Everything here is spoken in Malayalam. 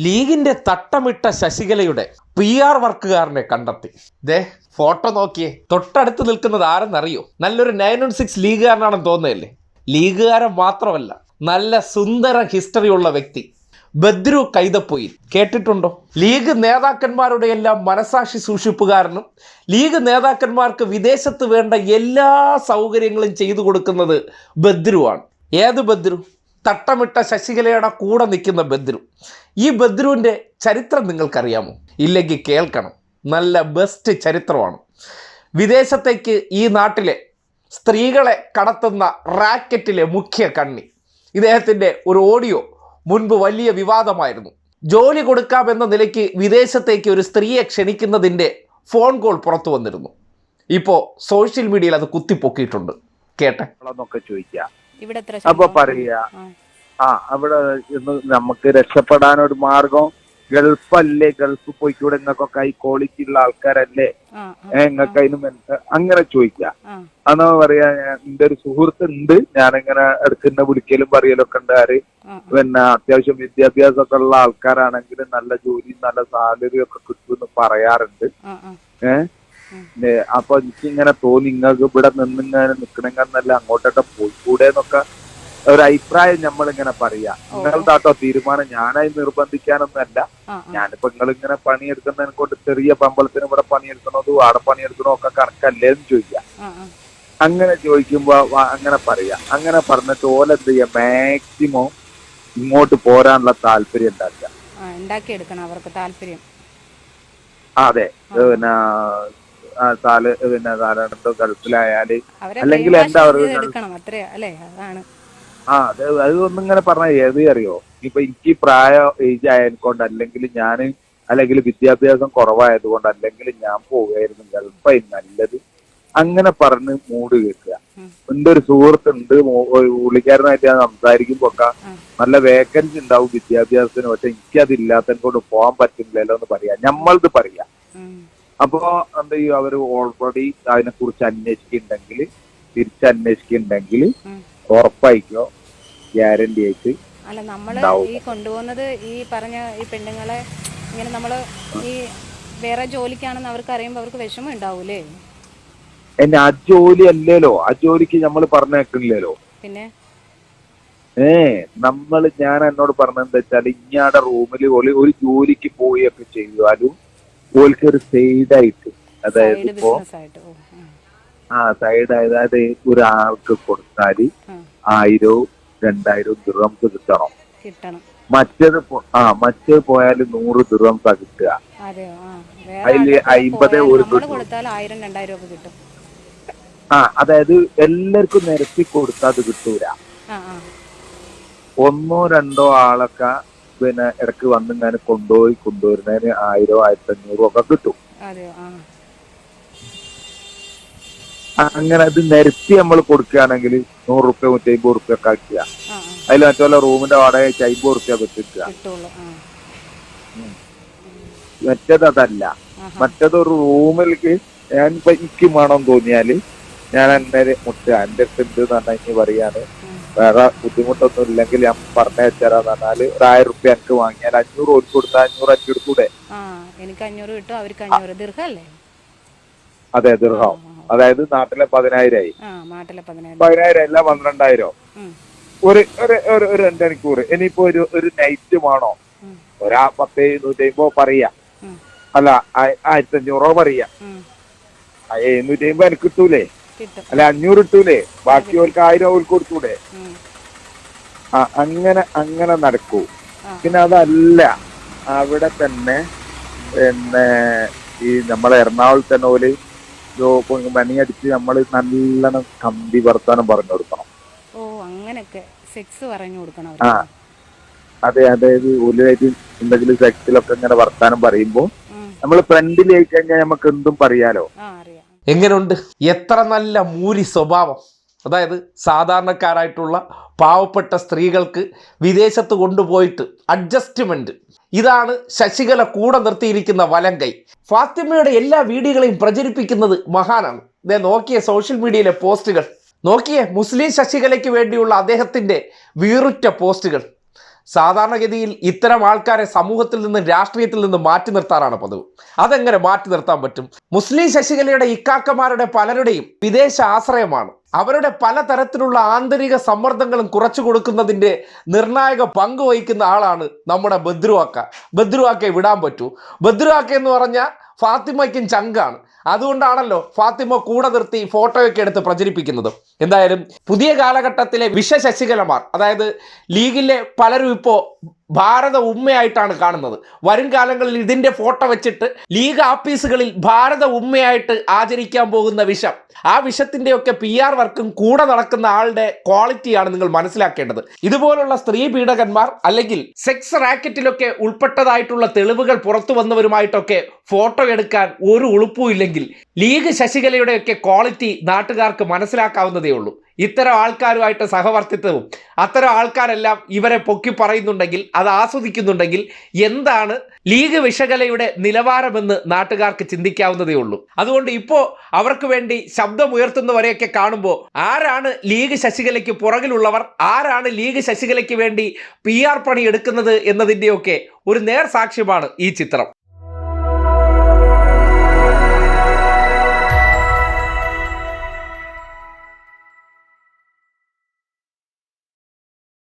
ലീഗിന്റെ തട്ടമിട്ട ശശികലയുടെ പി ആർ വർക്കുകാരനെ കണ്ടെത്തി. ദേ ഫോട്ടോ നോക്കിയേ. തൊട്ടടുത്ത് നിൽക്കുന്നത് ആരെന്നറിയോ? നല്ലൊരു നയൻ വൺ സിക്സ് ലീഗുകാരനാണെന്ന് തോന്നുന്നില്ലേ ലീഗുകാരൻ മാത്രമല്ല നല്ല സുന്ദര ഹിസ്റ്ററി ഉള്ള വ്യക്തി. ബദ്രു കൈതപ്പൊയിൽ. കേട്ടിട്ടുണ്ടോ? ലീഗ് നേതാക്കന്മാരുടെ എല്ലാം മനസാക്ഷി സൂക്ഷിപ്പുകാരനും ലീഗ് നേതാക്കന്മാർക്ക് വിദേശത്ത് വേണ്ട എല്ലാ സൗകര്യങ്ങളും ചെയ്തു കൊടുക്കുന്നത് ബദ്രുവാണ്. ഏത് ബദ്രു? തട്ടമിട്ട ശശികലയുടെ കൂടെ നിൽക്കുന്ന ബദ്രു. ഈ ബദ്രുവിന്റെ ചരിത്രം നിങ്ങൾക്കറിയാമോ? ഇല്ലെങ്കിൽ കേൾക്കണം. നല്ല ബെസ്റ്റ് ചരിത്രമാണ്. വിദേശത്തേക്ക് ഈ നാട്ടിലെ സ്ത്രീകളെ കടത്തുന്ന റാക്കറ്റിലെ മുഖ്യ കണ്ണി. ഇദ്ദേഹത്തിന്റെ ഒരു ഓഡിയോ മുൻപ് വലിയ വിവാദമായിരുന്നു. ജോലി കൊടുക്കാമെന്ന നിലയ്ക്ക് വിദേശത്തേക്ക് ഒരു സ്ത്രീയെ ക്ഷണിക്കുന്നതിന്റെ ഫോൺ കോൾ പുറത്തു വന്നിരുന്നു. ഇപ്പോൾ സോഷ്യൽ മീഡിയയിൽ അത് കുത്തിപ്പൊക്കിയിട്ടുണ്ട്. കേട്ടെ? ചോദിക്കാം. അപ്പൊ? പറയാ. ആ. അവിടെ ഇന്ന് നമുക്ക് രക്ഷപ്പെടാൻ ഒരു മാർഗം. ഗൾഫല്ലേ ഗൾഫ് പോയിക്കൂടെ? നിങ്ങൾക്കൊക്കെ ഈ ക്വാളിറ്റി ഉള്ള ആൾക്കാരല്ലേ? നിങ്ങൾക്ക് അതിന് അങ്ങനെ ചോദിക്കാം. ആ, അന്ന് പറയാ എന്റെ ഒരു സുഹൃത്ത് ഉണ്ട് ഞാനിങ്ങനെ എടുക്കുന്ന വിളിക്കലും പറയലൊക്കെ ഉണ്ട് ആര്. പിന്നെ അത്യാവശ്യം വിദ്യാഭ്യാസം ഒക്കെ ഉള്ള ആൾക്കാരാണെങ്കിൽ നല്ല ജോലി നല്ല സാലറി ഒക്കെ കിട്ടുമെന്ന് പറയാറുണ്ട്. ഏഹ് അപ്പൊ എനിക്ക് ഇങ്ങനെ തോന്നി നിങ്ങൾക്ക് ഇവിടെ നിന്നിങ്ങനെ നിക്കണെങ്കിൽ അങ്ങോട്ടൊക്കെ പോയിക്കൂടെ എന്നൊക്കെ ഒരു അഭിപ്രായം നമ്മൾ ഇങ്ങനെ പറയാ നിങ്ങളുടാട്ടോ തീരുമാനം ഞാനായി നിർബന്ധിക്കാനൊന്നല്ല. ഞാനിപ്പോ നിങ്ങൾ ഇങ്ങനെ പണിയെടുക്കുന്നതിനെ കൊണ്ട് ചെറിയ പമ്പളത്തിന് ഇവിടെ പണിയെടുക്കണതും ആടെ പണിയെടുക്കണോ ഒക്കെ കണക്കല്ലേ എന്ന് ചോദിക്കാം. അങ്ങനെ ചോദിക്കുമ്പോ അങ്ങനെ പറയാ. അങ്ങനെ പറഞ്ഞിട്ട് ഓലെന്ത് ചെയ്യാ? മാക്സിമം ഇങ്ങോട്ട് പോരാനുള്ള താല്പര്യം ഉണ്ടാക്കുക. ഉണ്ടാക്കിയെടുക്കണം അവർക്ക് താല്പര്യം. അതെ. പിന്നെ താൽ പിന്നെ താലെന്തോ ഗൾഫിലായാൽ അല്ലെങ്കിൽ എന്താ അത്രേ അല്ലേ? അതാണ്. ആ അത് അത് ഒന്നിങ്ങനെ പറഞ്ഞ ഏത് അറിയോ? ഇപ്പൊ എനിക്ക് പ്രായ ഏജ് ആയതുകൊണ്ട് അല്ലെങ്കിൽ ഞാൻ അല്ലെങ്കിൽ വിദ്യാഭ്യാസം കുറവായതുകൊണ്ട് അല്ലെങ്കിൽ ഞാൻ പോവുകയായിരുന്നു ഗൾഫായി നല്ലത്. അങ്ങനെ പറഞ്ഞ് മൂട് കേൾക്കുക. എന്റെ ഒരു സുഹൃത്ത് ഉണ്ട് ഒരു പുള്ളിക്കാരനായിട്ട് ഞാൻ സംസാരിക്കുമ്പോ ഒക്കെ നല്ല വേക്കൻസി ഉണ്ടാവും വിദ്യാഭ്യാസത്തിന് പക്ഷെ എനിക്കതില്ലാത്ത കൊണ്ട് പോകാൻ പറ്റില്ലല്ലോ എന്ന് പറയാ. നമ്മളത് പറയാ. അപ്പോ എന്താ ചെയ്യും? അവർ ഓൾറെഡി അതിനെ കുറിച്ച് അന്വേഷിക്കുന്നുണ്ടെങ്കിൽ തിരിച്ചന്വേഷിക്കുന്നുണ്ടെങ്കിൽ. ഉറപ്പായിക്കോ? ഗ്യാരണ്ടി ആയിട്ട് അല്ല നമ്മൾ ഈ കൊണ്ടുപോകുന്നത് ഈ പറഞ്ഞ ഈ പെണ്ണുങ്ങളെ ഇങ്ങനെ നമ്മൾ ഈ വേറെ ജോലിക്കാണെന്ന് അവർക്ക് അറിയുമ്പോൾ അവർക്ക് വിഷമം ഉണ്ടാവൂലേ? എന്നെ ആ ജോലി അല്ലല്ലോ. ആ ജോലിക്ക് നമ്മൾ പറഞ്ഞേക്കില്ലല്ലോ പിന്നെ? ഏ നമ്മൾ ഞാൻ എന്നോട് പറഞ്ഞെന്താ വെച്ചാൽ ഇങ്ങാടെ റൂമിൽ ഒരു ഒരു ജോലിക്ക് പോയൊക്കെ ചെയ്താലും ഓൽക്ക് ഒരു സൈഡായിട്ട് അതായത് സൈഡ് ഇപ്പോ. ആ. സൈഡ് അതായത് ഒരാൾക്ക് കൊടുത്താൽ. ആയിരവും രണ്ടായിരവും ദിറംസ് കിട്ടണം. മറ്റേത് ആ മറ്റേത് പോയാൽ നൂറ് ദിറംസാ കിട്ടുക. അതിൽ അയിമ്പതേ ഒരു രണ്ടായിരം ആ അതായത് എല്ലാവർക്കും നിരത്തി കൊടുത്താൽ അത് കിട്ടൂല. ഒന്നോ രണ്ടോ ആളൊക്കെ പിന്നെ ഇടയ്ക്ക് വന്നിങ്ങനെ കൊണ്ടുപോയി കൊണ്ടുവരുന്നതിന് ആയിരോ ആയിരത്തി അഞ്ഞൂറോ ഒക്കെ കിട്ടും. അങ്ങനെ അത് നിരത്തി നമ്മൾ കൊടുക്കുകയാണെങ്കിൽ നൂറ് റുപ്യ നൂറ്റി അമ്പത് റുപ്യ ഒക്കെ ആക്കുക അതിൽ മറ്റുള്ള റൂമിന്റെ വാടക അമ്പത് റുപ്യ വെച്ചിട്ട് മറ്റത് അതല്ല. മറ്റത് ഒരു റൂമിലേക്ക് ഞാൻ ഇപ്പൊ എനിക്ക് വേണം തോന്നിയാൽ ഞാൻ എന്നെ മുട്ട എന്റെ അടുത്ത് ഉണ്ട് എന്ന് പറഞ്ഞാൽ ഇനി പറയാണ്. വേറെ ബുദ്ധിമുട്ടൊന്നും ഇല്ലെങ്കിൽ ഞാൻ പറഞ്ഞുതരാന്ന് പറഞ്ഞാൽ ഒരു ആയിരം റുപ്യ എനിക്ക് വാങ്ങിയാൽ അഞ്ഞൂറ് ഓർക്ക് കൊടുത്താൽ അഞ്ഞൂറ് അഞ്ച് എനിക്ക് അഞ്ഞൂറ് കിട്ടും അവർക്ക് അഞ്ഞൂറ് ദീർഘല്ലേ അതെ ദീർഘം. അതായത് നാട്ടിലെ പതിനായിരമായി നാട്ടിലെ പതിനായിരം. അല്ല പന്ത്രണ്ടായിരം. ഒരു ഒരു ഒരു രണ്ട് മണിക്കൂർ ഇനിയിപ്പോ ഒരു ഒരു നൈറ്റ് വേണോ. ഒരാ പത്ത് എഴുന്നൂറ്റി അമ്പോ പറയാ അല്ല ആയിരത്തി അഞ്ഞൂറോ പറയാ. എഴുന്നൂറ്റി അമ്പത് എനിക്ക് കിട്ടൂലേ? അല്ല അഞ്ഞൂറ് കിട്ടൂലേ? ബാക്കി ഓർക്ക് ആയിരം ഓർക്ക് കൊടുത്തൂടെ? ആ അങ്ങനെ അങ്ങനെ നടക്കൂ. പിന്നെ അതല്ല അവിടെ തന്നെ പിന്നെ ഈ നമ്മളെ എറണാകുളത്ത് തന്നെ മണിയടിച്ച് നമ്മൾ നല്ലോണം കമ്പി വർത്താനം പറഞ്ഞു കൊടുക്കണം. ഓ അങ്ങനൊക്കെ സെക്സ് പറഞ്ഞു കൊടുക്കണം ആ. അതെ അതായത് ഒരു എന്തെങ്കിലും സെക്സിലൊക്കെ ഇങ്ങനെ വർത്താനം പറയുമ്പോ നമ്മൾ നമ്മൾ ഫ്രണ്ടിലായി കഴിഞ്ഞാൽ നമുക്ക് എന്തും പറയാലോ. ആ അറിയാം. എങ്ങനെയുണ്ട് എത്ര നല്ല മൂരി സ്വഭാവം. അതായത് സാധാരണക്കാരായിട്ടുള്ള പാവപ്പെട്ട സ്ത്രീകൾക്ക് വിദേശത്ത് കൊണ്ടുപോയിട്ട് അഡ്ജസ്റ്റ്മെന്റ് ഇതാണ് ശശികല കൂടെ നിർത്തിയിരിക്കുന്ന വലങ്കൈ. ഫാത്തിമയുടെ എല്ലാ വീഡിയോകളെയും പ്രചരിപ്പിക്കുന്നത് മഹാനാണ്. ഇതേ നോക്കിയ സോഷ്യൽ മീഡിയയിലെ പോസ്റ്റുകൾ. നോക്കിയേ മുസ്ലിം ശശികലയ്ക്ക് വേണ്ടിയുള്ള അദ്ദേഹത്തിന്റെ വീറുറ്റ പോസ്റ്റുകൾ. സാധാരണഗതിയിൽ ഇത്തരം ആൾക്കാരെ സമൂഹത്തിൽ നിന്നും രാഷ്ട്രീയത്തിൽ നിന്നും മാറ്റി നിർത്താറാണ് പതിവ്. അതെങ്ങനെ മാറ്റി നിർത്താൻ പറ്റും? മുസ്ലിം ശശികലയുടെ ഇക്കാക്കമാരുടെ പലരുടെയും വിദേശ ആശ്രയമാണ്. അവരുടെ പലതരത്തിലുള്ള ആന്തരിക സമ്മർദ്ദങ്ങളും കുറച്ചു കൊടുക്കുന്നതിന്റെ നിർണായക പങ്ക് വഹിക്കുന്ന ആളാണ് നമ്മുടെ ബദ്രുവാക്ക. ബദ്രുവാക്കയെ വിടാൻ പറ്റൂ. ബദ്രുവാക്ക എന്ന് പറഞ്ഞാൽ ഫാത്തിമയ്ക്കും ചങ്കാണ്. അതുകൊണ്ടാണല്ലോ ഫാത്തിമ കൂടെ നിർത്തി ഫോട്ടോയൊക്കെ എടുത്ത് പ്രചരിപ്പിക്കുന്നത്. എന്തായാലും പുതിയ കാലഘട്ടത്തിലെ വിഷശശികലമാർ അതായത് ലീഗിലെ പലരും ഇപ്പോൾ ഭാരത ഉമ്മയായിട്ടാണ് കാണുന്നത്. വരും കാലങ്ങളിൽ ഇതിന്റെ ഫോട്ടോ വെച്ചിട്ട് ലീഗ് ഓഫീസുകളിൽ ഭാരത ഉമ്മയായിട്ട് ആചരിക്കാൻ പോകുന്ന വിഷം. ആ വിഷത്തിന്റെയൊക്കെ പി ആർ വർക്കും കൂടെ നടക്കുന്ന ആളുടെ ക്വാളിറ്റിയാണ് നിങ്ങൾ മനസ്സിലാക്കേണ്ടത്. ഇതുപോലുള്ള സ്ത്രീ പീഡകന്മാർ അല്ലെങ്കിൽ സെക്സ് റാക്കറ്റിലൊക്കെ ഉൾപ്പെട്ടതായിട്ടുള്ള തെളിവുകൾ പുറത്തു വന്നവരുമായിട്ടൊക്കെ ഫോട്ടോ എടുക്കാൻ ഒരു ഉളുപ്പും ഇല്ലെങ്കിൽ ലീഗ് ശശികലയുടെയൊക്കെ ക്വാളിറ്റി നാട്ടുകാർക്ക് മനസ്സിലാക്കാവുന്നതേ ഉള്ളൂ ഇത്തരം ആൾക്കാരുമായിട്ട് സഹവർത്തിത്വവും അത്തരം ആൾക്കാരെല്ലാം ഇവരെ പൊക്കി പറയുന്നുണ്ടെങ്കിൽ അത് ആസ്വദിക്കുന്നുണ്ടെങ്കിൽ എന്താണ് ലീഗ് വിഷകലയുടെ നിലവാരമെന്ന് നാട്ടുകാർക്ക് ചിന്തിക്കാവുന്നതേ ഉള്ളൂ. അതുകൊണ്ട് ഇപ്പോൾ അവർക്ക് വേണ്ടി ശബ്ദമുയർത്തുന്നവരെയൊക്കെ കാണുമ്പോൾ ആരാണ് ലീഗ് ശശികലയ്ക്ക് പുറകിലുള്ളവർ? ആരാണ് ലീഗ് ശശികലയ്ക്ക് വേണ്ടി പി ആർ പണി എടുക്കുന്നത് എന്നതിന്റെയൊക്കെ ഒരു നേർ സാക്ഷ്യമാണ് ഈ ചിത്രം.